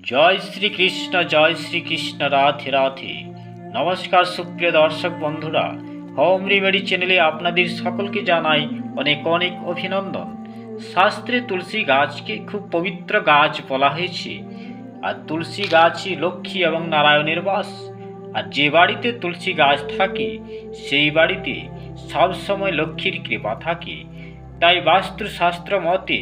জয় শ্রীকৃষ্ণ জয় শ্রীকৃষ্ণ রাধে রাধে। নমস্কার সুপ্রিয় দর্শক বন্ধুরা, হোম রিমেডি চ্যানেলে আপনাদের সকলকে জানাই অনেক অনেক অভিনন্দন। শাস্ত্রে তুলসী গাছকে খুব পবিত্র গাছ বলা হয়েছে। আর তুলসী গাছই লক্ষ্মী এবং নারায়ণের বাস। আর যে বাড়িতে তুলসী গাছ থাকে, সেই বাড়িতে সবসময় লক্ষ্মীর কৃপা থাকে। তাই বাস্তুশাস্ত্র মতে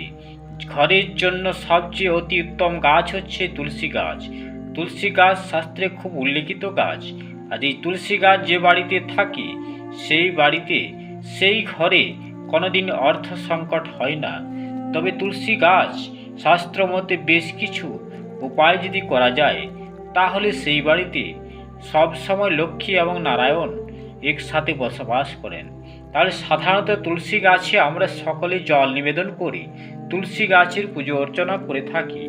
ঘরের জন্য সবচেয়ে অতি উত্তম গাছ হচ্ছে তুলসী গাছ। তুলসী গাছ শাস্ত্রে খুব উল্লেখিত গাছ। আর এই তুলসী গাছ যে বাড়িতে থাকে, সেই বাড়িতে, সেই ঘরে কোনোদিন অর্থ সংকট হয় না। তবে তুলসী গাছ শাস্ত্র মতে বেশ কিছু উপায় যদি করা যায়, তাহলে সেই বাড়িতে সবসময় লক্ষ্মী এবং নারায়ণ একসাথে বসবাস করেন। তাহলে সাধারণত তুলসী গাছে আমরা সকলে জল নিবেদন করি, তুলসী গাছের পুজো অর্চনা করে থাকি।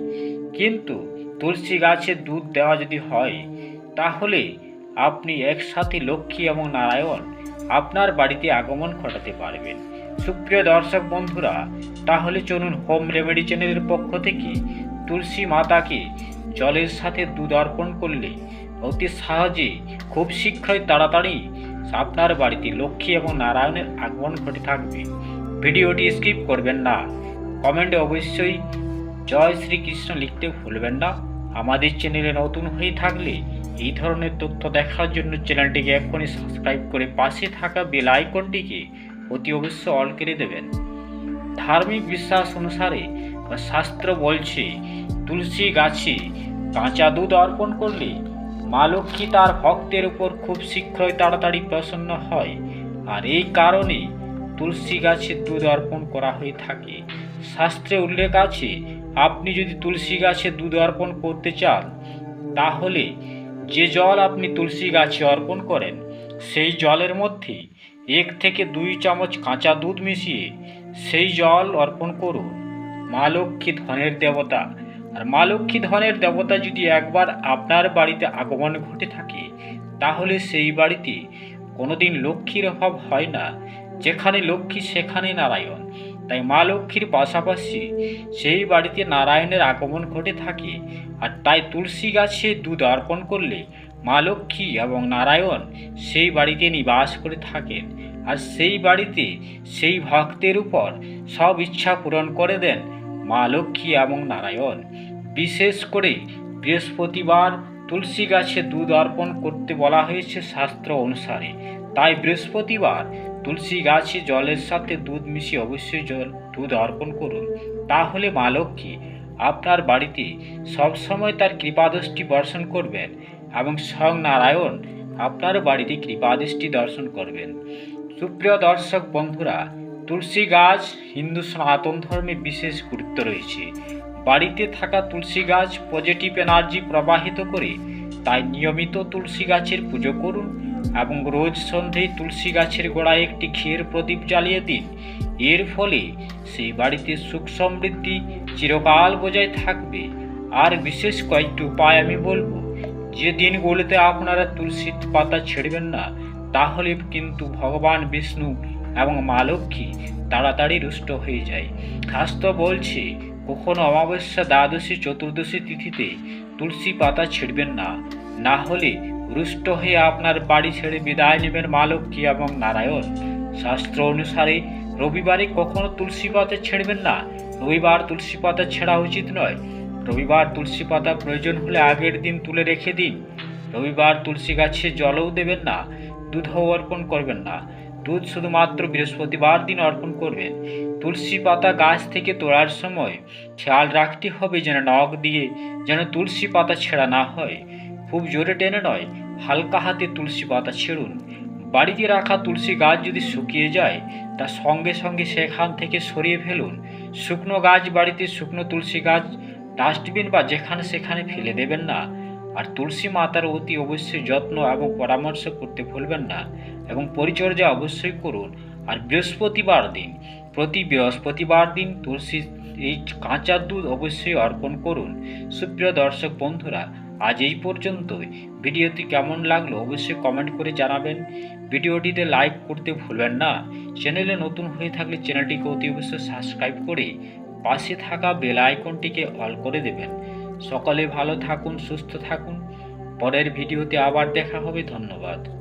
কিন্তু তুলসী গাছে দুধ দেওয়া যদি হয়, তাহলে আপনি একসাথে লক্ষ্মী এবং নারায়ণ আপনার বাড়িতে আগমন ঘটাতে পারবেন। সুপ্রিয় দর্শক বন্ধুরা, তাহলে চলুন হোম রেমেডি চ্যানেলের পক্ষ থেকে তুলসী মাতাকে জলের সাথে দুধ অর্পণ করলে অতি সহজে, খুব শীঘ্রই তাড়াতাড়ি আপনার বাড়িতে লক্ষ্মী এবং নারায়ণের আগমন ঘটে থাকবে। ভিডিওটি স্কিপ করবেন না। কমেন্টে অবশ্যই জয় শ্রীকৃষ্ণ লিখতে ভুলবেন না। আমাদের চ্যানেলে নতুন হয়ে থাকলে এই ধরনের তথ্য দেখার জন্য চ্যানেলটিকে এক্ষুনি সাবস্ক্রাইব করে পাশে থাকা বেল আইকনটিকে অতি অবশ্য অল করে দেবেন। ধার্মিক বিশ্বাস অনুসারে শাস্ত্র বলছে, তুলসী গাছে কাঁচা দুধ অর্পণ করলে মা লক্ষ্মী তার ভক্তের উপর খুব শীঘ্রই তাড়াতাড়ি প্রসন্ন হয়। আর এই কারণে তুলসী গাছে দুধ অর্পণ করা হয়ে থাকে। শাস্ত্রে উল্লেখ আছে, আপনি যদি তুলসী গাছে দুধ অর্পণ করতে চান, তাহলে যে জল আপনি তুলসী গাছে অর্পণ করেন, সেই জলের মধ্যে এক থেকে দুই চামচ কাঁচা দুধ মিশিয়ে সেই জল অর্পণ করুন। মা লক্ষ্মী ধনের দেবতা আর মা লক্ষ্মী ধনের দেবতা যদি একবার আপনার বাড়িতে আগমন ঘটে থাকে, তাহলে সেই বাড়িতে কোনোদিন লক্ষ্মীর অভাব হয় না, যেখানে লক্ষ্মী সেখানে নারায়ণ। তাই মা লক্ষ্মীর পাশাপাশি সেই বাড়িতে নারায়ণের আগমন ঘটে থাকে, আর তাই তুলসী গাছে দুধ অর্পণ করলে মা লক্ষ্মী এবং নারায়ণ সেই বাড়িতে নিবাস করে থাকেন। আর সেই বাড়িতে সেই ভক্তের উপর সব ইচ্ছা পূরণ করে দেন। মা লক্ষ্মী এবং নারায়ণ। বিশেষ করে বৃহস্পতিবার তুলসী গাছে দুধ অর্পণ করতে বলা হয়েছে শাস্ত্র অনুসারে। তাই বৃহস্পতিবার তুলসী গাছে জলের সাথে দুধ মিশিয়ে অবশ্যই জল, দুধ অর্পণ করুন। তাহলে মা লক্ষ্মী আপনার বাড়িতে সবসময় তার কৃপাদৃষ্টি বর্ষণ করবেন এবং স্বয়ং নারায়ণ আপনার বাড়িতে কৃপাদৃষ্টি দর্শন করবেন। সুপ্রিয় দর্শক বন্ধুরা তুলসী গাছ হিন্দু সনাতন ধর্মে বিশেষ গুরুত্ব রয়েছে। বাড়িতে থাকা তুলসী গাছ পজিটিভ এনার্জি প্রবাহিত করে, তাই নিয়মিত তুলসী গাছের পুজো করুন এবং রোজ সন্ধেয় তুলসী গাছের গোড়ায় একটি ঘিয়ের প্রদীপ জ্বালিয়ে দিন। এর ফলে সেই বাড়িতে সুখ সমৃদ্ধি চিরকাল বজায় থাকবে। আর বিশেষ কয়েকটি উপায় আমি বলব। যে দিনগুলিতে আপনারা তুলসী পাতা ছেড়বেন না, তাহলে কিন্তু ভগবান বিষ্ণু এবং মা লক্ষ্মী তাড়াতাড়ি রুষ্ট হয়ে যায়। শাস্ত্র বলছে, কখনো অমাবস্যা দ্বাদশী চতুর্দশী তিথিতে তুলসী পাতা ছিঁড়বেন না। না হলে রুষ্ট হয়ে আপনার বাড়ি ছেড়ে বিদায় নেবেন মা লক্ষ্মী এবং নারায়ণ। শাস্ত্র অনুসারে রবিবারে কখনো তুলসী পাতা ছেড়বেন না। রবিবার তুলসী পাতা ছেঁড়া উচিত নয়। রবিবার তুলসী পাতা প্রয়োজন হলে আগের দিন তুলে রেখে দিন। রবিবার তুলসী গাছে জলও দেবেন না, দুধও অর্পণ করবেন না। দুধ শুধুমাত্র বৃহস্পতিবার দিন অর্পণ করবেন। তুলসী পাতা গাছ থেকে তোলার সময় খেয়াল রাখতে হবে যেন নখ দিয়ে যেন তুলসী পাতা ছেঁড়া না হয়। খুব জোরে টেনে নয়, হালকা হাতে তুলসী পাতা ছেড়ুন। বাড়িতে রাখা তুলসী গাছ যদি শুকিয়ে যায়, তা সঙ্গে সঙ্গে সেখান থেকে সরিয়ে ফেলুন। শুকনো গাছ বাড়িতে শুকনো তুলসী গাছ ডাস্টবিন বা যেখানে সেখানে ফেলে দেবেন না। আর তুলসী মাতার অতি অবশ্যই যত্ন এবং পরামর্শ করতে ভুলবেন না এবং পরিচর্যা অবশ্যই করুন। আর বৃহস্পতিবার দিন, প্রতি বৃহস্পতিবার দিন তুলসী এই কাঁচা দুধ অবশ্যই অর্পণ করুন। সুপ্রিয় দর্শক বন্ধুরা, আজ এই পর্যন্তই। ভিডিওটি কেমন লাগল অবশ্যই কমেন্ট করে জানাবেন। ভিডিওটিতে লাইক করতে ভুলবেন না। চ্যানেলে নতুন হয়ে থাকলে চ্যানেলটিকে অতি অবশ্যই সাবস্ক্রাইব করে পাশে থাকা বেল আইকনটিকে অল করে দেবেন। সকলে ভালো থাকুন সুস্থ থাকুন। পরের ভিডিওতে আবার দেখা হবে ধন্যবাদ।